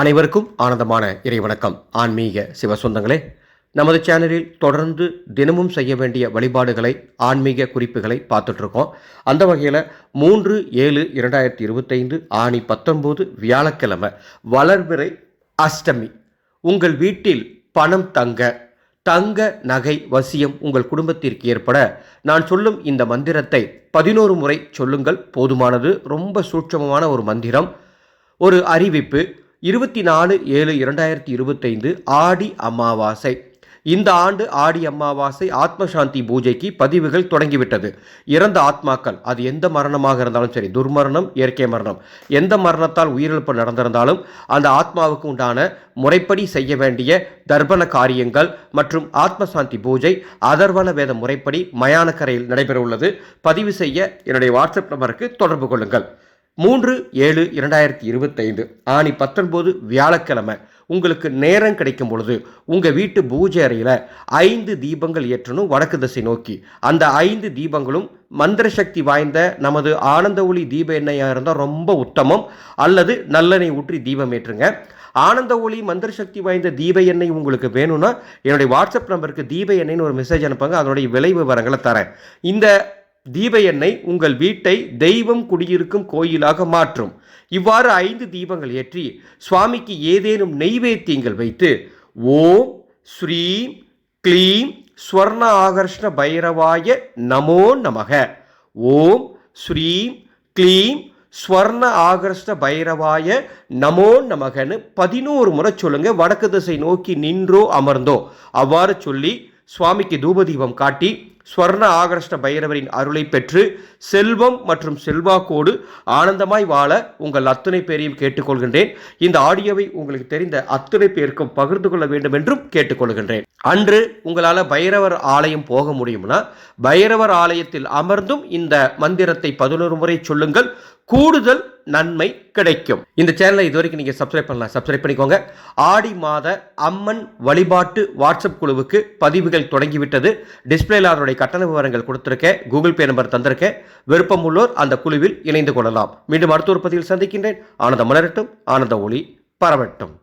அனைவருக்கும் ஆனந்தமான இறைவணக்கம். ஆன்மீக சிவசொந்தங்களே நமது சேனலில் தொடர்ந்து தினமும் செய்ய வேண்டிய வழிபாடுகளை ஆன்மீக குறிப்புகளை பார்த்துட்ருக்கோம். அந்த வகையில் மூன்று ஏழு இரண்டாயிரத்தி இருபத்தைந்து ஆணி பத்தொன்பது வியாழக்கிழமை வளர்பிறை அஷ்டமி. உங்கள் வீட்டில் பணம் தங்க தங்க நகை வசியம் உங்கள் குடும்பத்திற்கு ஏற்பட நான் சொல்லும் இந்த மந்திரத்தை பதினோரு முறை சொல்லுங்கள். போதுமானது ரொம்ப சூட்சமமான ஒரு மந்திரம். ஒரு அறிவிப்பு இருபத்தி நாலு ஏழு இரண்டாயிரத்தி இருபத்தைந்து ஆடி அமாவாசை. இந்த ஆண்டு ஆடி அமாவாசை ஆத்மசாந்தி பூஜைக்கு பதிவுகள் தொடங்கிவிட்டது. இறந்த ஆத்மாக்கள் அது எந்த மரணமாக இருந்தாலும் சரி துர்மரணம் இயற்கை மரணம் எந்த மரணத்தால் உயிரிழப்பு நடந்திருந்தாலும் அந்த ஆத்மாவுக்கு உண்டான முறைப்படி செய்ய வேண்டிய தர்ப்பண காரியங்கள் மற்றும் ஆத்மசாந்தி பூஜை அதர்வன வேத முறைப்படி மயானக்கரையில் நடைபெற உள்ளது பதிவு செய்ய என்னுடைய வாட்ஸ்அப் நம்பருக்கு தொடர்பு கொள்ளுங்கள். மூன்று ஏழு இரண்டாயிரத்தி இருபத்தைந்து ஆணி பத்தொன்பது வியாழக்கிழமை உங்களுக்கு நேரம் கிடைக்கும் பொழுது உங்கள் வீட்டு பூஜை அறையில் ஐந்து தீபங்கள் ஏற்றணும் வடக்கு திசை நோக்கி. அந்த ஐந்து தீபங்களும் மந்திர சக்தி வாய்ந்த நமது ஆனந்த ஒளி தீப எண்ணெயாக இருந்தால் ரொம்ப உத்தமம். அல்லது நல்லெண்ணெய் ஊற்றி தீபம் ஏற்றுங்க. ஆனந்த ஒளி மந்திர சக்தி வாய்ந்த தீப எண்ணெய் உங்களுக்கு வேணும்னா என்னுடைய வாட்ஸ்அப் நம்பருக்கு தீப எண்ணெய்னு ஒரு மெசேஜ் அனுப்புங்க. அதனுடைய விலை விவரங்களை தரேன். இந்த தீப எண்ணெய் உங்கள் வீட்டை தெய்வம் குடியிருக்கும் கோயிலாக மாற்றும். இவ்வாறு ஐந்து தீபங்கள் ஏற்றி சுவாமிக்கு ஏதேனும் நெய்வேத்தியங்கள் வைத்து ஓம் ஸ்ரீம் க்ளீம் ஸ்வர்ண ஆகர்ஷ்ண பைரவாய நமோ நமக. ஓம் ஸ்ரீம் க்ளீம் ஸ்வர்ண ஆகர்ஷ்ண பைரவாய நமோ நமகன்னு பதினோரு முறை சொல்லுங்க. வடக்கு திசை நோக்கி நின்றோ அமர்ந்தோ. அவ்வாறு சொல்லி சுவாமிக்கு தூபதீபம் காட்டி ஸ்வர்ண ஆகர்ஷ்ண பைரவரின் அருளை பெற்று செல்வம் மற்றும் செல்வாக்கோடு ஆனந்தமாய் வாழ உங்கள் அத்தனை பேரையும் கேட்டுக்கொள்கின்றேன். இந்த ஆடியோவை உங்களுக்கு தெரிந்த அத்தனை பேருக்கும் பகிர்ந்து கொள்ள வேண்டும் என்றும் கேட்டுக்கொள்கின்றேன். அன்று உங்களால் பைரவர் ஆலயம் போக முடியும்னா பைரவர் ஆலயத்தில் அமர்ந்தும் இந்த மந்திரத்தை பதினோரு முறை சொல்லுங்கள். கூடுதல் நன்மை கிடைக்கும். இந்த சேனலை இது வரைக்கும் நீங்கள் சப்ஸ்கிரைப் பண்ணலாம் சப்ஸ்கிரைப் பண்ணிக்கோங்க. ஆடி மாத அம்மன் வழிபாட்டு வாட்ஸ்அப் குழுவுக்கு பதிவுகள் தொடங்கிவிட்டது. டிஸ்பிளேல அதனுடைய கட்டண விவரங்கள் கொடுத்துருக்கேன். கூகுள் பே நம்பர் தந்திருக்கேன். விருப்பம் உள்ளோர் அந்த குழுவில் இணைந்து கொள்ளலாம். மீண்டும் அடுத்த ஒரு பதிவில் சந்திக்கின்றேன். ஆனந்த மலரட்டும் ஆனந்த ஒளி பரவட்டும்.